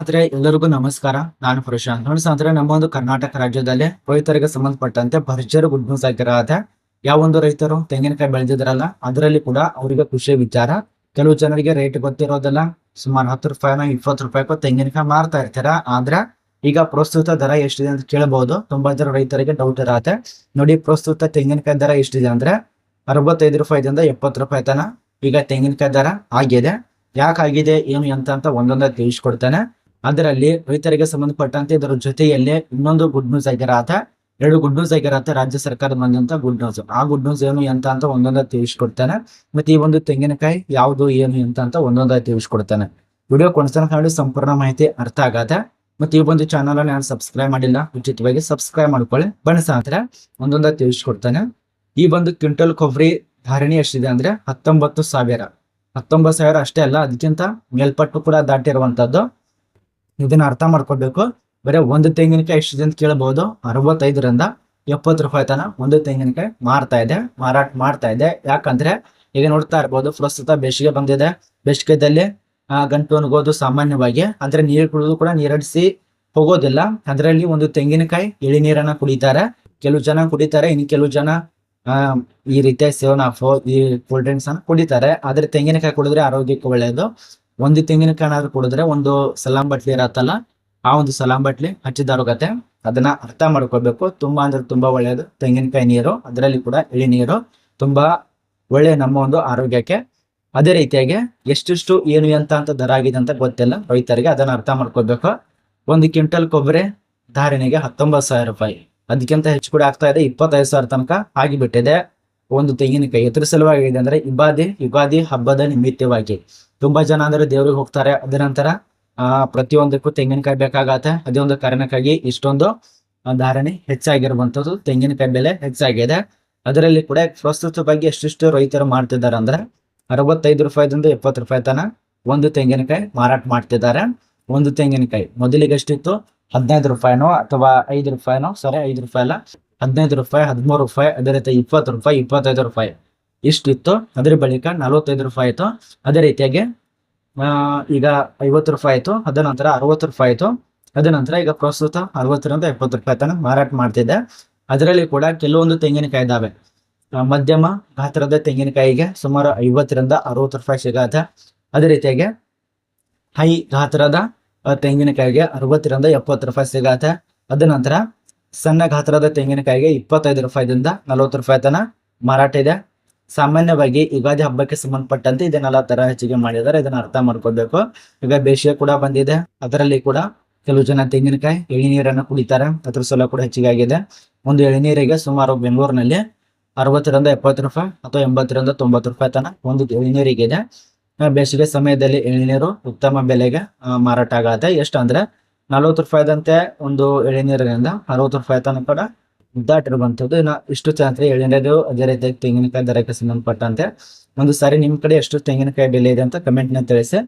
ಆದ್ರೆ ಎಲ್ಲರಿಗೂ ನಮಸ್ಕಾರ. ನಾನು ಪ್ರಶಾಂತ್ ನೋಡಿ ಅಂದ್ರೆ ನಮ್ಮ ಒಂದು ಕರ್ನಾಟಕ ರಾಜ್ಯದಲ್ಲಿ ರೈತರಿಗೆ ಸಂಬಂಧಪಟ್ಟಂತೆ ಭರ್ಜರಿ ಗುಡ್ ನ್ಯೂಸ್ ಆಗಿರತ್ತೆ. ಯಾವ ಒಂದು ರೈತರು ತೆಂಗಿನಕಾಯಿ ಬೆಳೆದಿದ್ರಲ್ಲ ಅದರಲ್ಲಿ ಕೂಡ ಅವರಿಗೆ ಖುಷಿ ವಿಚಾರ. ಕೆಲವು ಜನರಿಗೆ ರೇಟ್ ಗೊತ್ತಿರೋದಿಲ್ಲ. ಸುಮಾರು ಹತ್ತು ರೂಪಾಯಿನ, ಇಪ್ಪತ್ತು ರೂಪಾಯಿಗೂ ತೆಂಗಿನಕಾಯಿ ಮಾರ್ತಾ ಇರ್ತಾರ? ಆದ್ರೆ, ಈಗ ಪ್ರಸ್ತುತ ದರ ಎಷ್ಟಿದೆ ಅಂತ ಕೇಳಬಹುದು ತುಂಬಾ ಜನ ರೈತರಿಗೆ ಡೌಟ್ ಇರತ್ತೆ. ನೋಡಿ, ಪ್ರಸ್ತುತ ತೆಂಗಿನಕಾಯಿ ದರ ಎಷ್ಟಿದೆ ಅಂದ್ರೆ, ಅರವತ್ತೈದು ರೂಪಾಯಿದಿಂದ ಎಪ್ಪತ್ತು ರೂಪಾಯಿ ತನ ಈಗ ತೆಂಗಿನಕಾಯಿ ದರ ಆಗಿದೆ. ಯಾಕಾಗಿದೆ, ಏನು ಎಂತ ಅಂತ ಒಂದೊಂದೇ ತಿಳಿಸ್ಕೊಡ್ತಾನೆ. ಅದರಲ್ಲಿ ರೈತರಿಗೆ ಸಂಬಂಧಪಟ್ಟಂತೆ ಇದರ ಜೊತೆಯಲ್ಲೇ ಇನ್ನೊಂದು ಗುಡ್ ನ್ಯೂಸ್ ಆಗಿರತ್ತ ಎರಡು ಗುಡ್ ನ್ಯೂಸ್ ಆಗಿರತ್ತೆ ರಾಜ್ಯ ಸರ್ಕಾರ ಬಂದಂತ ಗುಡ್ ನ್ಯೂಸ್ ಆ ಗುಡ್ ನ್ಯೂಸ್ ಏನು ಎಂತ ಅಂತ ಒಂದೊಂದ ತಿಳಿಸ್ಕೊಡ್ತಾನೆ. ಮತ್ತೆ ಈ ಒಂದು ತೆಂಗಿನಕಾಯಿ ಯಾವುದು ಏನು ಎಂತ ಅಂತ ಒಂದೊಂದ ತಿಳಿಸ್ಕೊಡ್ತಾನೆ. ವಿಡಿಯೋ ನೋಡಿ ಸಂಪೂರ್ಣ ಮಾಹಿತಿ ಅರ್ಥ ಆಗತ್ತೆ. ಮತ್ತೆ ಈ ಒಂದು ಚಾನಲ್ ನಾನು ಸಬ್ಸ್ಕ್ರೈಬ್ ಮಾಡಿಲ್ಲ, ಉಚಿತವಾಗಿ ಸಬ್ಸ್ಕ್ರೈಬ್ ಮಾಡ್ಕೊಳ್ಳಿ. ಬಣಸ ಅಂದ್ರೆ ಒಂದೊಂದ ತಿಳಿಸ್ಕೊಡ್ತಾನೆ. ಈ ಒಂದು ಕ್ವಿಂಟಲ್ ಕೊಬ್ಬರಿ ಧಾರಣಿ ಎಷ್ಟಿದೆ ಅಂದ್ರೆ ಹತ್ತೊಂಬತ್ತು ಸಾವಿರ. ಹತ್ತೊಂಬತ್ತು ಸಾವಿರ ಅಷ್ಟೇ ಅಲ್ಲ, ಅದಕ್ಕಿಂತ ಮೇಲ್ಪಟ್ಟು ಕೂಡ ದಾಟಿರುವಂತದ್ದು ಇದನ್ನ ಅರ್ಥ ಮಾಡ್ಕೋಬೇಕು. ಬರೀ ಒಂದು ತೆಂಗಿನಕಾಯಿ ಎಷ್ಟು ಅಂತ ಕೇಳಬಹುದು ಅರವತ್ತೈದರಿಂದ ಎಪ್ಪತ್ತು ರೂಪಾಯಿ ತನ ಒಂದು ತೆಂಗಿನಕಾಯಿ ಮಾರ್ತಾ ಇದೆ. ಮಾರಾಟ ಮಾಡ್ತಾ ಇದೆ. ಯಾಕಂದ್ರೆ ಈಗ ನೋಡ್ತಾ ಇರ್ಬೋದು ಪ್ರಸ್ತುತ ಬೇಸಿಗೆ ಬಂದಿದೆ. ಬೇಸಿಗೆದಲ್ಲಿ ಆ, ಗಂಟು ಅನ್ಗೋದು ಸಾಮಾನ್ಯವಾಗಿ. ಅಂದ್ರೆ ನೀರು ಕುಡಿದು ಕೂಡ ನೀರಡಿಸಿ ಹೋಗೋದಿಲ್ಲ. ಅದರಲ್ಲಿ ಒಂದು ತೆಂಗಿನಕಾಯಿ ಎಳಿನೀರನ್ನ ಕುಡಿತಾರೆ. ಕೆಲವು ಜನ ಕುಡಿತಾರೆ ಇನ್ನು ಕೆಲವು ಜನ ಈ ರೀತಿಯ ಸೆವೆನ್ ಈ ಕೂಲ್ ಡ್ರಿಂಕ್ಸ್ ಅನ್ನ ಕುಡಿತಾರೆ. ಆದ್ರೆ ತೆಂಗಿನಕಾಯಿ ಕುಡಿದ್ರೆ ಆರೋಗ್ಯಕ್ಕೆ ಒಳ್ಳೆಯದು ಒಂದು ತೆಂಗಿನಕಾಯಿ ಆದ್ರೂ ಕುಡಿದ್ರೆ ಒಂದು ಸಲಾಂ ಬಟ್ಲಿ ಇರತ್ತಲ್ಲ, ಆ ಒಂದು ಸಲಾಂ ಬಟ್ಲಿ ಹಚ್ಚಿದಾರೋಗತ್ತೆ ಅದನ್ನ ಅರ್ಥ ಮಾಡ್ಕೋಬೇಕು ತುಂಬಾ ಅಂದ್ರೆ ತುಂಬಾ ಒಳ್ಳೆಯದು ತೆಂಗಿನಕಾಯಿ ನೀರು, ಅದರಲ್ಲಿ ಕೂಡ ಇಳಿ ನೀರು. ತುಂಬಾ ಒಳ್ಳೆಯ ನಮ್ಮ ಒಂದು ಆರೋಗ್ಯಕ್ಕೆ. ಅದೇ ರೀತಿಯಾಗಿ ಎಷ್ಟೆಷ್ಟು ಏನು ಎಂತ ಅಂತ ದರ ಆಗಿದೆ ಅಂತ ಗೊತ್ತಿಲ್ಲ. ರೈತರಿಗೆ ಅದನ್ನ ಅರ್ಥ ಮಾಡ್ಕೋಬೇಕು ಒಂದು ಕ್ವಿಂಟಲ್ ಕೊಬ್ಬರಿ ಧಾರಣೆಗೆ ಹತ್ತೊಂಬತ್ತು ಸಾವಿರ ರೂಪಾಯಿ. ಅದಕ್ಕಿಂತ ಹೆಚ್ಚು ಕೂಡ ಆಗ್ತಾ ಇದೆ. ಇಪ್ಪತ್ತೈದು ಸಾವಿರ ತನಕ ಆಗಿಬಿಟ್ಟಿದೆ. ಒಂದು ತೆಂಗಿನಕಾಯಿ ಎತ್ತರ ಸಲುವಾಗಿ ಇದೆ ಅಂದ್ರೆ, ಯುಗಾದಿ ಯುಗಾದಿ ಹಬ್ಬದ ನಿಮಿತ್ತವಾಗಿ. ತುಂಬಾ ಜನ ಅಂದ್ರೆ ದೇವ್ರಿಗೆ ಹೋಗ್ತಾರೆ. ಅದ ನಂತರ, ಆ, ಪ್ರತಿಯೊಂದಕ್ಕೂ ತೆಂಗಿನಕಾಯಿ ಬೇಕಾಗತ್ತೆ. ಅದೇ ಒಂದು ಕಾರಣಕ್ಕಾಗಿ ಇಷ್ಟೊಂದು ಧಾರಣೆ ಹೆಚ್ಚಾಗಿರುವಂತದ್ದು ತೆಂಗಿನಕಾಯಿ ಬೆಲೆ ಹೆಚ್ಚಾಗಿದೆ. ಅದರಲ್ಲಿ ಕೂಡ ಪ್ರಸ್ತುತ ಬಗ್ಗೆ ಎಷ್ಟಿಷ್ಟು ರೈತರು ಮಾಡ್ತಿದ್ದಾರೆ ಅಂದ್ರೆ, ಅರವತ್ತೈದು ರೂಪಾಯಿದಿಂದ ಎಪ್ಪತ್ತು ರೂಪಾಯಿ ತನ ಒಂದು ತೆಂಗಿನಕಾಯಿ ಮಾರಾಟ ಮಾಡ್ತಿದ್ದಾರೆ. ಒಂದು ತೆಂಗಿನಕಾಯಿ ಮೊದಲಿಗೆ ಎಷ್ಟಿತ್ತು? ಹದಿನೈದು ರೂಪಾಯಿನೋ ಅಥವಾ ಐದು ರೂಪಾಯಿನೋ? ಸರಿ, ಐದು ರೂಪಾಯಿ ಅಲ್ಲ. ಹದಿನೈದು ರೂಪಾಯಿ, ಹದಿಮೂರು ರೂಪಾಯಿ, ಅದೇ ರೀತಿ ಇಪ್ಪತ್ತು ರೂಪಾಯಿ, ಇಪ್ಪತ್ತೈದು ರೂಪಾಯಿ. ಇಷ್ಟಿತ್ತು ಅದ್ರ ಬಳಿಕ ನಲವತ್ತೈದು ರೂಪಾಯಿ ಆಯ್ತು. ಅದೇ ರೀತಿಯಾಗಿ ಈಗ ಐವತ್ತು ರೂಪಾಯಿ ಆಯ್ತು. ಅದ ನಂತರ ಅರವತ್ತು ರೂಪಾಯಿ ಆಯ್ತು. ಅದ ನಂತರ ಈಗ ಪ್ರಸ್ತುತ ಅರವತ್ತರಿಂದ ಎಪ್ಪತ್ತು ರೂಪಾಯಿ ತನಕ ಮಾರಾಟ ಮಾಡ್ತಿದ್ದೆ. ಅದರಲ್ಲಿ ಕೂಡ ಕೆಲವೊಂದು ತೆಂಗಿನಕಾಯಿ ಇದಾವೆ ಮಧ್ಯಮ ಗಾತ್ರದ ತೆಂಗಿನಕಾಯಿಗೆ ಸುಮಾರು ಐವತ್ತರಿಂದ ಅರವತ್ತು ರೂಪಾಯಿ ಸಿಗತ್ತೆ. ಅದೇ ರೀತಿಯಾಗಿ, ಹೈ ಗಾತ್ರದ ತೆಂಗಿನಕಾಯಿಗೆ ಅರವತ್ತರಿಂದ ಎಪ್ಪತ್ತು ರೂಪಾಯಿ ಸಿಗತ್ತೆ. ಅದ ನಂತರ ಸಣ್ಣ ಗಾತ್ರದ ತೆಂಗಿನಕಾಯಿಗೆ ಇಪ್ಪತ್ತೈದು ರೂಪಾಯಿದಿಂದ ನಲವತ್ತು ರೂಪಾಯಿ ತನಕ ಮಾರಾಟ ಇದೆ. ಸಾಮಾನ್ಯವಾಗಿ ಯುಗಾದಿ ಹಬ್ಬಕ್ಕೆ ಸಂಬಂಧಪಟ್ಟಂತೆ ಇದನ್ನೆಲ್ಲ ತರ ಹೆಚ್ಚಿಗೆ ಮಾಡಿದ್ದಾರೆ. ಇದನ್ನ ಅರ್ಥ ಮಾಡ್ಕೋಬೇಕು ಈಗ ಬೇಸಿಗೆ ಕೂಡ ಬಂದಿದೆ. ಅದರಲ್ಲಿ ಕೂಡ ಕೆಲವು ಜನ ತೆಂಗಿನಕಾಯಿ, ಎಳಿನೀರನ್ನು ಕುಡಿತಾರೆ. ಅದ್ರ ಸಲ ಕೂಡ ಹೆಚ್ಚಿಗೆ ಆಗಿದೆ. ಒಂದು ಎಳಿನೀರಿಗೆ ಸುಮಾರು ಬೆಂಗಳೂರಿನಲ್ಲಿ ಅರವತ್ತರಿಂದ ಎಪ್ಪತ್ತು ರೂಪಾಯಿ ಅಥವಾ ಎಂಬತ್ತರಿಂದ ತೊಂಬತ್ತು ರೂಪಾಯಿ ತನ ಒಂದು ಎಳಿನೀರಿಗೆ ಇದೆ. ಬೇಸಿಗೆ ಸಮಯದಲ್ಲಿ ಎಳಿನೀರು ಉತ್ತಮ ಬೆಲೆಗೆ ಮಾರಾಟ ಆಗತ್ತೆ. ಎಷ್ಟು ಅಂದ್ರೆ ನಲವತ್ತು ರೂಪಾಯಿದಂತೆ ಒಂದು ಎಳಿನೀರಿನಿಂದ ಅರವತ್ತು ರೂಪಾಯಿ ತನಕ ಕೂಡ ದಾಟಿರುವಂತದ್ದು ಇನ್ನು ಇಷ್ಟು ಚೆನ್ನಾಗಿ ಎಳಿನೀರು ಅದೇ ರೀತಿಯಾಗಿ ತೆಂಗಿನಕಾಯಿ ದರಕ್ಕೆ ಸಂಬಂಧಪಟ್ಟಂತೆ ಒಂದು ಸಾರಿ ನಿಮ್ ಕಡೆ ಎಷ್ಟು ತೆಂಗಿನಕಾಯಿ ಬೆಲೆ ಇದೆ ಅಂತ ಕಮೆಂಟ್ನ ತಿಳಿಸಿ.